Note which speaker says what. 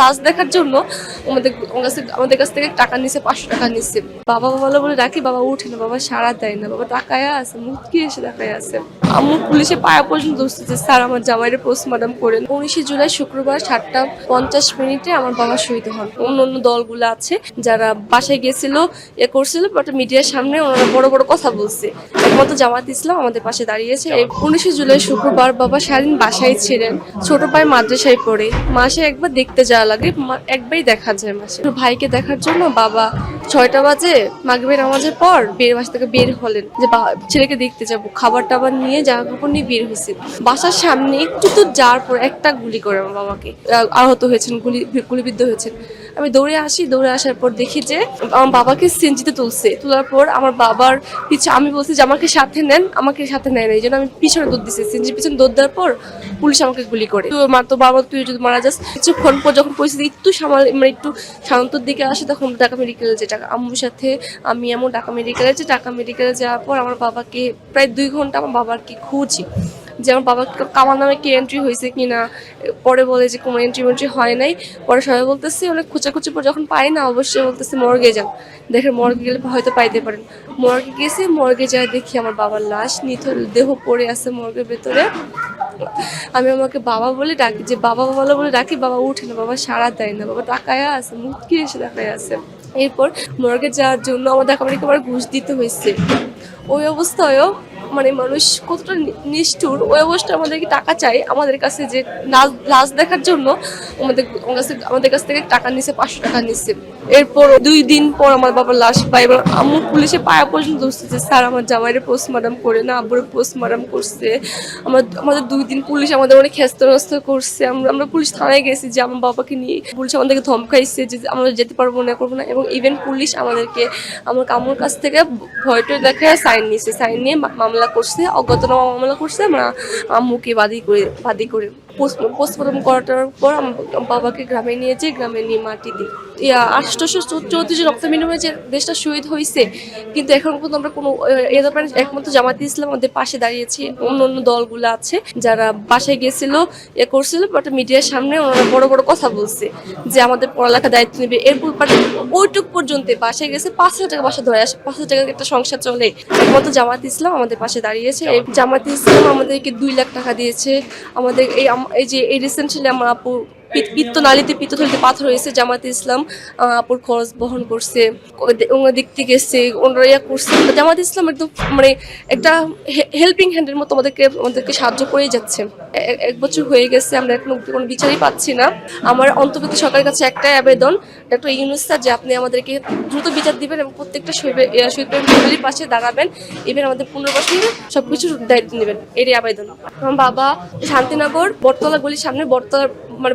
Speaker 1: লাশ দেখার জন্য আমাদের আমার কাছে আমাদের কাছ থেকে টাকা নিচ্ছে পাঁচশো টাকা নিচ্ছে বাবা বলে বলে ডাকি বাবা, উঠে না, বাবা সারা দেয় না, বাবা টাকায় আছে, মুখ কি এসে দেখায় আছে। আম্মু পুলিশে পায়া পর্যন্ত উঠতেছে স্যার, আমার জামাইয়ের পোস্টমর্টম করেন উনিশে জুলাই শুক্রবার সাতটা পঞ্চাশ মিনিটে আমার বাবা শহীদ হন। অন্য অন্য দলগুলো আছে যারা বাসায় গেছিল এ করছিল বাট মিডিয়ার সামনে ওনারা বড় বড় কথা বলছে। একমাত্র জামাত ইসলাম আমাদের পাশে দাঁড়িয়েছে। উনিশে জুলাই শুক্রবার বাবা সারাদিন বাসায় ছিলেন। ছোট ভাই মাদ্রাসায় পড়ে। মাসে একবার দেখতে যাওয়া লাগে একবারই দেখা যায় মাসে। ভাইকে দেখার জন্য বাবা ছয়টা বাজে মাগবের নামাজের পর বের বাসা থেকে বের হলেন যে ছেলেকে দেখতে যাব। খাবার টাবার নিয়ে জামা কাপড় নিয়ে বের হয়েছে। বাসার সামনে একটু তো যাওয়ার পর একটা গুলি করে আমার বাবাকে আহত হয়েছেন, গুলি গুলিবিদ্ধ হয়েছেন। আমি দৌড়ে আসি, দৌড়ে আসার পর দেখি যে, আমার বাবাকে সিনজিতে তুলছে। তোলার পর আমার বাবার পিছনে আমি বলছি যে, আমাকে সাথে নেন, আমাকে সাথে নেয় না। এই জন্য আমি পিছনে দৌড় দিচ্ছি সিনজির পিছনে দৌড় দেওয়ার পর পুলিশ আমাকে গুলি করে। তো মা, তো বাবা, তুই যদি মারা যাস, কিছুক্ষণ পর যখন পরিস্থিতি একটু সামাল মানে একটু শান্তর দিকে আসে, তখন ঢাকা মেডিকেলে যে টাকা, আম্মুর সাথে আমি এমন ঢাকা মেডিকেলে যে, ঢাকা মেডিকেলে যাওয়ার পর আমার বাবাকে প্রায় দুই ঘণ্টা আমার বাবাকে খুঁজি যে আমার বাবা কামাল নামে কি এন্ট্রি হয়েছে কিনা, পরে বলে যে কোনো এন্ট্রি মেন্ট্রি হয় নাই, পরে সবাই বলতেছে, অনেক খুচাখুচি পর যখন পাই না, অবশ্যই বলতেছে, মর্গে যান। দেখে মর্গে গেলে হয়তো পাইতে পারেন। মর্গে গেছে, মর্গে যায় দেখি আমার বাবার লাশ, নিথর দেহ পড়ে আছে মর্গের ভেতরে। আমি আমাকে বাবা বলে ডাকি, যে বাবা বলে বলে ডাকি, বাবা উঠে না, বাবা সারা দেয় না, বাবা টাকায় আছে, মুখ কি এসে টাকায় আছে। এরপর মর্গে যাওয়ার জন্য আমাদের আমাকে আবার ঘুষ দিতে হয়েছে। ওই অবস্থায়ও মানে মানুষ কতটা নিষ্ঠুর, ওই অবস্থা আমাদেরকে টাকা চাই, আমাদের কাছে যে নাচ নাচ দেখার জন্য আমাদের আমাদের কাছ থেকে টাকা নিচ্ছে পাঁচশো টাকা নিচ্ছে এরপর দুই দিন পর আমার বাবার লাশ পাই এবার আম্মু পুলিশে পায়া পর্যন্ত উঠতেছে স্যার, আমার জামাইয়ের পোস্টমর্টম করে না, আব্বুর পোস্টমর্টম করছে। আমার আমাদের দুই দিন পুলিশ আমাদের অনেক হেস্তনস্ত করছে। আমরা আমরা পুলিশ থানায় গেছি যে, আমার বাবাকে নিয়ে পুলিশ আমাদেরকে ধমকাইছে যে আমরা যেতে পারব না, করব না। এবং ইভেন পুলিশ আমাদেরকে আমার কামুর কাছ থেকে ভয়টা দেখে সাইন নিয়েছে। সাইন নিয়ে মামলা করছে, অজ্ঞাতনামা মামলা করছে। আমরা আম্মুকে বাদী করে বাদী করে পোস্টমর্টম করাটার পর বাবাকে গ্রামে নিয়ে যেয়ে গ্রামে নিয়ে মাটি দিই ইয়া আটশোশো চৌত্রিশ রক্ত বিনিময়ে যে দেশটা শহীদ হয়েছে, কিন্তু এখন পর্যন্ত আমরা কোনো, এ ব্যাপারে একমাত্র জামাতে ইসলাম আমাদের পাশে দাঁড়িয়েছি, অন্য অন্য দলগুলো আছে, যারা বাসায় গেছিল, এ করছিল বাট মিডিয়ার সামনে ওনারা বড় বড় কথা বলছে, যে আমাদের পড়ালেখা দায়িত্ব নেবে। এরপর ওইটুক পর্যন্ত বাসায় গেছে, পাঁচ হাজার টাকা বাসা ধরে আসে, পাঁচ হাজার টাকার একটা সংসার চলে। একমাত্র জামাত ইসলাম আমাদের পাশে দাঁড়িয়েছে জামাত ইসলাম আমাদেরকে দুই লাখ টাকা দিয়েছে, আমাদের এই এই যে এই রিসেন্টলি আমার আপু পিত- পিত্ত নালিতে পিত্তথলিতে পাথর হয়েছে জামাত ইসলাম আপুর খরচ বহন করছে ওনারা দেখতে গেছে ওনারা ইয়া করছে। জামাত ইসলাম একদম মানে একটা হেল্পিং হ্যান্ডের মতো আমাদেরকে আমাদেরকে সাহায্য করেই যাচ্ছে। এক বছর হয়ে গেছে, আমরা এখন কোনো বিচারই পাচ্ছি না। আমার অন্তর্বর্তী সরকারের কাছে একটাই আবেদন ডক্টর ইউনুস স্যার, যে আপনি আমাদেরকে দ্রুত বিচার দিবেন এবং প্রত্যেকটা ফ্যামিলির পাশে দাঁড়াবেন ইভেন আমাদের পুনর্বাসনের সবকিছুর দায়িত্ব নেবেন। এরই আবেদন। আমার বাবা শান্তিনগর, বটতলা, গলির সামনে বটতলা মানে